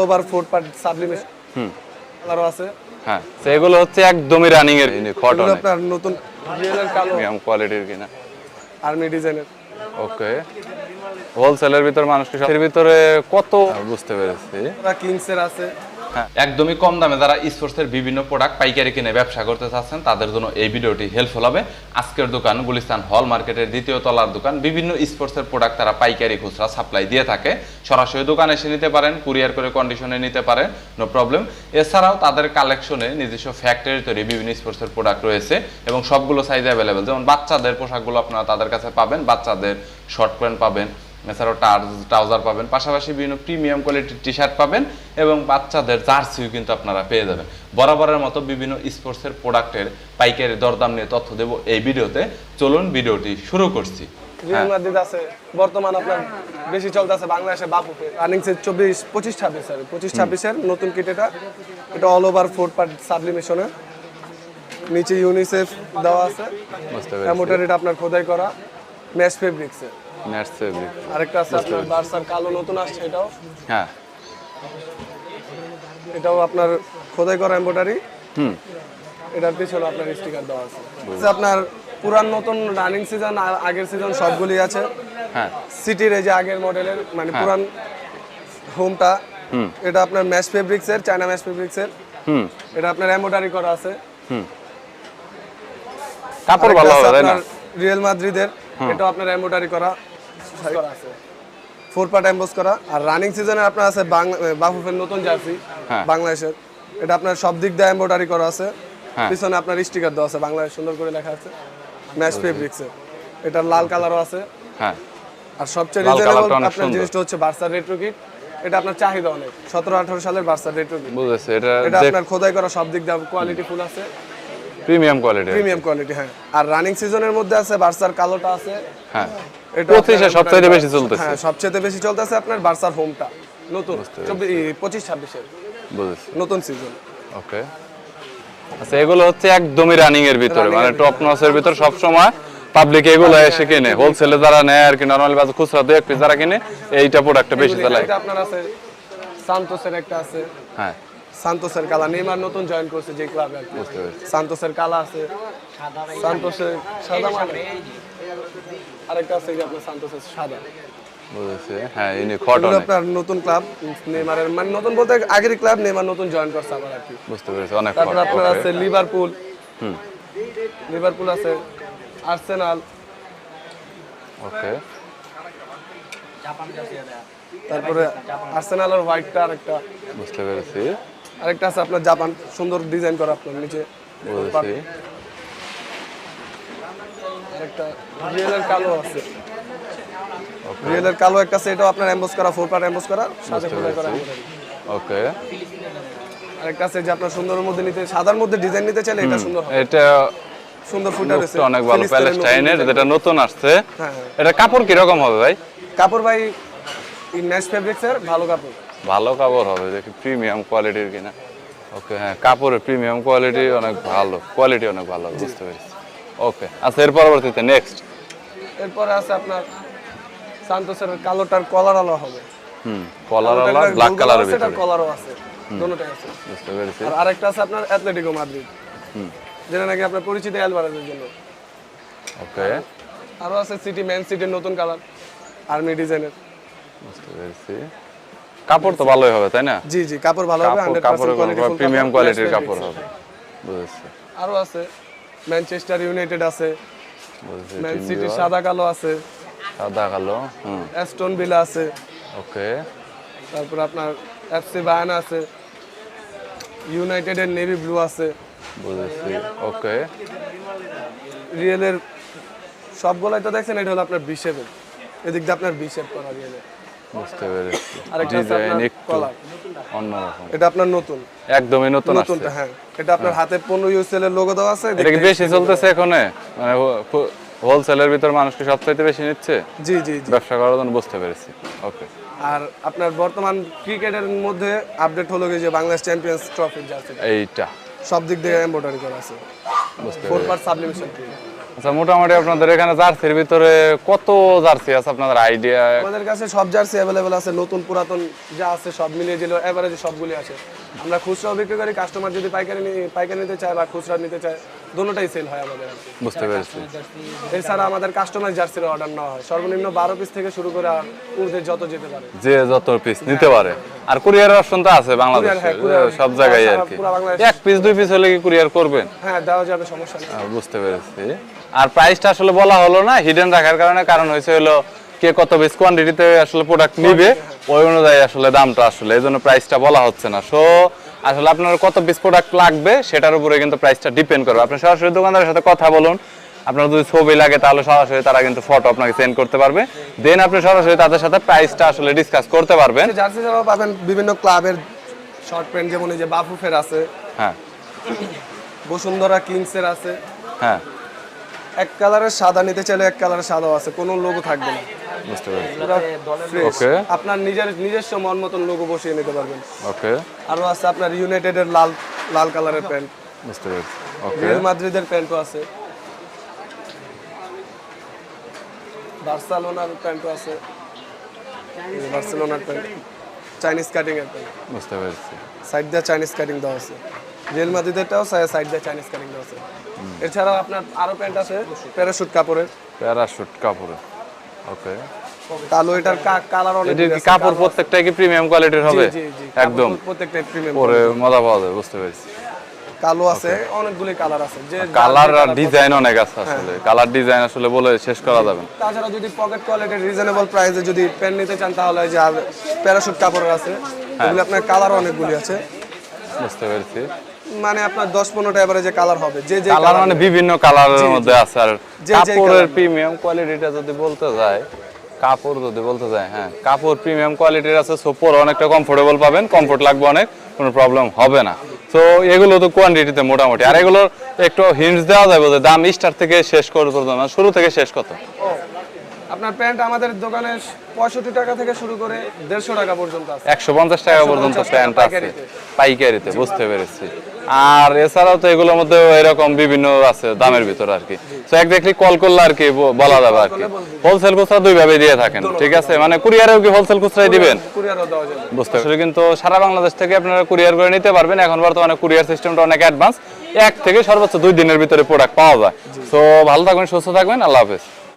Over four part sublimation হুম। আরও আছে। হ্যাঁ সেগুলো হচ্ছে একদমই রানিং এর কটন আপনার নতুন রিয়েলের কালো। প্রিমিয়াম কোয়ালিটির কিনা। আর্মি ডিজাইনের ওকে হোলসেলের ভিতর মানুষকে সব- এর ভিতরে কত বুঝতে পেরেছি। কিংসের আছে। একদমই কম দামে যারা স্পোর্টসের বিভিন্ন প্রোডাক্ট পাইকারি কিনে ব্যবসা করতে চাচ্ছেন, তাদের জন্য এই ভিডিওটি হেল্পফুল হবে। আজকের দোকান গুলিস্তান হল মার্কেটের দ্বিতীয় তলার দোকান। বিভিন্ন স্পোর্টসের প্রোডাক্ট তারা পাইকারি খুচরা সাপ্লাই দিয়ে থাকে। সরাসরি দোকানে এসে নিতে পারেন কুরিয়ার করে কন্ডিশনে নিতে পারেন নো প্রবলেম এছাড়াও তাদের কালেকশনে নিজস্ব ফ্যাক্টরি তৈরি বিভিন্ন স্পোর্টসের প্রোডাক্ট রয়েছে এবং সবগুলো সাইজ অ্যাভেলেবেল যেমন বাচ্চাদের পোশাকগুলো আপনারা তাদের কাছে পাবেন, বাচ্চাদের শর্ট প্যান্ট পাবেন এছাড়াও ট্রাউজার পাবেন। পাশাপাশি বিভিন্ন প্রিমিয়াম কোয়ালিটির টি শার্ট পাবেন এবং বাচ্চাদের জার্সিও কিন্তু আপনারা পেয়ে যাবেন। বরাবরের মতো বিভিন্ন স্পোর্টসের প্রোডাক্টের পাইকারি দরদাম নিয়ে তথ্য দেব এই ভিডিওতে। চলুন ভিডিওটি শুরু করছি। আছে বর্তমান আপনার বেশি চলতেছে বাংলাদেশে বাপুকে রানিং সেট চব্বিশ পঁচিশ ছাব্বিশ স্যার পঁচিশ ছাব্বিশের নতুন কিট এটা। এটা অল ওভার ফোর পার্ট সাবলিমেশনের নিচে ইউনিসেফ দেওয়া আছে। বুঝতে পেরেছি। অ্যামোটার এটা আপনার খোদাই করা। ম্যাশ ফেব্রিক্সের নেটস আরেকটা আছে আপনার বার্সার কালো নতুন আসছে এটাও। হ্যাঁ। এটাও আপনার খোদাই করা এম্বোটারি হুম। এটার পিছনে আপনার স্টিকার দেওয়া আছে। আছে আপনার পুরান নতুন রানিং সিজন আগের সিজন সবগুলি আছে। হ্যাঁ। সিটির এই যে আগের মডেলের মানে পুরান হোমটা হুম। এটা আপনার ম্যাশ ফেব্রিক্সের চায়না ম্যাশ ফেব্রিক্সের হুম। এটা আপনার এম্বোটারি করা আছে। হুম। কাপড় ভালো হবে না? রিয়েল মাদ্রিদের এটা আপনার এম্বোটারি করা। ফোর পার্ট এম্বোস করা। আর রানিং সিজনে আপনার আছে বাফুফের নতুন জার্সি হ্যাঁ। বাংলাদেশের। এটা আপনার সব দিক দিয়ে এম্বোটারি করা আছে। হ্যাঁ। পিছনে আপনার স্টিকার দেওয়া আছে। বাংলাদেশ সুন্দর করে লেখা আছে। ম্যাশ ফেব্রিক্সের এটার লাল কালারও আছে। হ্যাঁ। আর সবচেয়ে রিজনেবল আপনার জিনিসটা হচ্ছে বার্সার রেট্রো কিট এটা আপনার চাহিদা অনেক। সতেরো আঠারো সালের বার্সার রেট্রো কিট বুঝেছি। এটা এটা আপনার খোদাই করা সব দিক দিয়ে কোয়ালিটি ফুল আছে। প্রিমিয়াম কোয়ালিটি প্রিমিয়াম কোয়ালিটি হ্যাঁ। আর রানিং সিজনের মধ্যে আছে বার্সার কালোটা আছে। হ্যাঁ। এটা পঁচিশে বেশি চলতেছে। হ্যাঁ সবচেয়ে বেশি চলতেছে আপনার বার্সার হোমটা নতুন চব্বিশ পঁচিশ ছাব্বিশের। বুঝেছি। নতুন সিজন ওকে। আচ্ছা এগুলো হচ্ছে একদমই রানিং এর ভিতরে। মানে টপ নসের ভিতর। সব সময় পাবলিক এগুলো এসে কিনে। হোলসেলে যারা নেয় আর কি নরমালি বাজার খুচরা দু এক পিস যারা কিনে এইটা প্রোডাক্টটা বেশি চালায়। এটা আপনার আছে সান্তোসের একটা আছে। হ্যাঁ। সান্তোসের কালা। নেইমার নতুন জয়েন করছে যে ক্লাবে আর কি। বুঝতে পেরেছি। সান্তোসের কালা আছে। সান্তোসের সাদা মানে আরেকটা আছে যে আপনার সান্তোসের সাদা। বুঝেছি। হ্যাঁ ইনি কটন আপনার নতুন ক্লাব নেইমারের মানে নতুন বলতে আগের ক্লাব নেইমার নতুন জয়েন করছে আবার আর কি। বুঝতে পেরেছি অনেক তারপর আপনার আছে লিভারপুল হুম। লিভারপুল আছে। আর্সেনাল ওকে তারপরে আর্সেনালের হোয়াইটটা আরেকটা। বুঝতে পেরেছি। আরেকটা আছে আপনার জাপান সুন্দর ডিজাইন করা আপনার নিচে। রিয়েলের কালো আছে। রিয়েলের কালো একটা আছে এটাও আপনার এমবোস করা ফোর পার্ট এমবোস করা সাথে খোদাই করা ওকে। আরেকটা আছে যে আপনার সুন্দরের মধ্যে নিতে সাদার মধ্যে ডিজাইন নিতে চাইলে এটা সুন্দর এটা সুন্দর ফুটার অনেক ভালো প্যালেস্টাইনের যেটা নতুন আসছে। হ্যাঁ হ্যাঁ। এটা কাপড় কীরকম হবে ভাই? কাপড় ভাই ফেব্রিক্সের ভালো কাপড়। ভালো কাপড় হবে দেখি প্রিমিয়াম কোয়ালিটির কিনা। ওকে হ্যাঁ কাপড়ের প্রিমিয়াম কোয়ালিটি অনেক ভালো কোয়ালিটি অনেক ভালো বুঝতে পেরেছি। ওকে আচ্ছা এর পরবর্তীতে নেক্সট এরপরে আছে আপনার সান্তোসের কালোটার কলার আলো হবে। হুম কলার ওয়ালা ব্ল্যাক কালারের ভিতরে। কলারও আছে দুটোটাই আছে। বুঝতে পেরেছি। আর আরেকটা আছে আপনার অ্যাথলেটিকো মাদ্রিদ হুম। যেটা নাকি আপনার পরিচিত অ্যালভারেজের জন্য। ওকে আরও আছে সিটি ম্যান সিটির নতুন কালার আর্মি ডিজাইনের বুঝতে পেরেছি। কাপড় তো ভালোই হবে তাই না? জি জি কাপড় ভালো হবে 100% কাপড়ের কোয়ালিটি প্রিমিয়াম কোয়ালিটির কাপড় হবে। বুঝেছি। আরও আছে ম্যানচেস্টার ইউনাইটেড আছে বুঝেছি ম্যান সিটি সাদা কালো আছে সাদা কালো হুম। অ্যাস্টন ভিলা আছে। ওকে। তারপর আপনার এফসি বায়ান আছে ইউনাইটেড ইউনাইটেডের নেভি ব্লু আছে। বুঝেছি ওকে। রিয়েলের সবগুলাই তো দেখছেন এটা হলো আপনার বিশেপের এদিক দিয়ে আপনার বিশেপ করা রিয়েলের বুঝতে পেরেছি। ডিজাইন আপনার একটু অন্যরকম এটা আপনার নতুন? একদমই নতুন আসছে। হ্যাঁ। এটা আপনার হাতে পনেরো ইউসেল এর লোগো দেওয়া আছে? এটা কি বেশি চলতেছে এখানে? মানে হোলসেলের ভিতর মানুষকে সবচাইতে বেশি নিচ্ছে? জি জি ব্যবসা করার জন্য বুঝতে পেরেছি। ওকে আর আপনার বর্তমান ক্রিকেটের মধ্যে আপডেট হলো কি যে বাংলাদেশ চ্যাম্পিয়ন্স ট্রফির জার্সি এইটা। সব দিক দিয়ে এমব্রয়ডারি করা আছে। বুঝতে ফোর পার্ট সাবলিমেশন আচ্ছা মোটামুটি আপনাদের এখানে জার্সির ভিতরে কত জার্সি আছে আপনাদের আইডিয়া? আমাদের কাছে সব জার্সি অ্যাভেলেবেল আছে, নতুন, পুরাতন যা আছে সব মিলিয়ে দিল এভারেজে সবগুলি আছে। আমরা খুচরাও বিক্রি করি কাস্টমার যদি পাইকারি পাইকারি নিতে চায় বা খুচরা নিতে চায় দুটোটাই সেল হয় আমাদের। বুঝতে পেরেছি। এছাড়া আমাদের কাস্টমার জার্সির অর্ডার নেওয়া হয়। সর্বনিম্ন বারো পিস থেকে শুরু করে ঊর্ধ্বে যত যেতে পারে। যে যত পিস নিতে পারে। আর কুরিয়ার অপশন তো আছে বাংলাদেশে হ্যাঁ, সব জায়গায় আর কি। এক পিস দুই পিস হলে কি কুরিয়ার করবেন? হ্যাঁ দেওয়া যাবে সমস্যা নেই। বুঝতে পেরেছি। আর প্রাইসটা আসলে বলা হলো না হিডেন রাখার কারণে কারণ হয়েছে হলো কে কত বেশ কোয়ান্টিটিতে আসলে প্রোডাক্ট নিবে ওই অনুযায়ী আসলে দামটা আসলে এই জন্য প্রাইসটা বলা হচ্ছে না। সো আসলে আপনার কত পিস প্রোডাক্ট লাগবে সেটার উপরে কিন্তু প্রাইসটা ডিপেন্ড করবে। আপনি সরাসরি দোকানদারের সাথে কথা বলুন আপনার যদি ছবি লাগে তাহলে সরাসরি তারা কিন্তু ফটো আপনাকে সেন্ড করতে পারবে। দেন আপনি সরাসরি তাদের সাথে প্রাইসটা আসলে ডিসকাস করতে পারবেন। জার্সি ছাড়াও পাবেন বিভিন্ন ক্লাবের শর্ট প্যান্ট যেমন এই যে বাফুফের আছে। হ্যাঁ। বসুন্ধরা কিংসের আছে। হ্যাঁ। এক কালারের সাদা নিতে চাইলে এক কালারের সাদাও আছে কোনো লোগো থাকবে না। আপনার নিজের নিজস্ব মন মতন লোগো বসিয়ে নিতে পারবেন। ওকে আরও আছে আপনার ইউনাইটেডের লাল লাল কালারের প্যান্ট। বুঝতে পেরেছি। ওকে রিয়াল মাদ্রিদের প্যান্টও আছে। বার্সেলোনার প্যান্টও আছে। বার্সেলোনার প্যান্ট। চাইনিজ কাটিং এর প্যান্ট। বুঝতে পেরেছি। সাইড দিয়ে চাইনিজ কাটিং দেওয়া আছে। রিয়েল মাদ্রিদেরটাও সাইড দিয়ে চাইনিজ কাটিং দেওয়া আছে। এছাড়াও আপনার আরও প্যান্ট আছে প্যারাশুট কাপড়ের। প্যারাশুট কাপড়ে ওকে কালো এটার কালার অনেক এটা কাপড় প্রত্যেকটাই কি প্রিমিয়াম কোয়ালিটির হবে? জি জি একদম। প্রত্যেকটা প্রিমিয়াম পরে মজা পাওয়া যায় বুঝতে পেরেছি। কালো আছে অনেকগুলি কালার আছে। যে কালার আর ডিজাইন অনেক আছে আসলে। কালার ডিজাইন আসলে বলে শেষ করা যাবে তাছাড়া যদি পকেট কোয়ালিটির রিজনেবল প্রাইসে যদি পেন নিতে চান তাহলে যে আর প্যারাশুট কাপড়ের আছে এগুলো আপনার কালার অনেকগুলি আছে। বুঝতে পেরেছি। মানে আপনার দশ পনেরোটা এবারে যে কালার হবে যে যে কালার মানে বিভিন্ন কালারের মধ্যে আছে আর কাপড়ের প্রিমিয়াম কোয়ালিটিটা যদি বলতে যায় কাপড় যদি বলতে যায় হ্যাঁ কাপড় প্রিমিয়াম কোয়ালিটির আছে সো পরে অনেকটা কমফোর্টেবল পাবেন কমফোর্ট লাগবে অনেক কোনো প্রবলেম হবে না। তো এগুলো তো কোয়ান্টিটিতে মোটামুটি। আর এগুলোর একটু হিন্টস দেওয়া যাবে যে দাম স্টার থেকে শেষ করে পর্যন্ত শুরু থেকে শেষ কত? আপনার প্যান্ট আমাদের দোকানে পঁয়ষট্টি টাকা থেকে শুরু করে দেড়শো টাকা পর্যন্ত আছে। একশো পঞ্চাশ টাকা পর্যন্ত প্যান্ট আছে। পাইকারিতে। বুঝতে পেরেছি। আর এছাড়াও তো এগুলোর মধ্যে এরকম বিভিন্ন আছে দামের ভিতরে আর কি। তো একজাক্টলি কল করলে আর কি বলা যাবে আর কি। হোলসেল খুচরা দুই ভাবে দিয়ে থাকেন ঠিক আছে? মানে কুরিয়ারেও কি হোলসেল খুচরাই দিবেন? বুঝতে পারছি। কিন্তু সারা বাংলাদেশ থেকে আপনারা কুরিয়ার করে নিতে পারবেন। এখন বর্তমানে কুরিয়ার সিস্টেমটা অনেক অ্যাডভান্স এক থেকে সর্বোচ্চ দুই দিনের ভিতরে প্রোডাক্ট পাওয়া যায়। তো ভালো থাকবেন সুস্থ থাকবেন। আল্লাহ হাফেজ।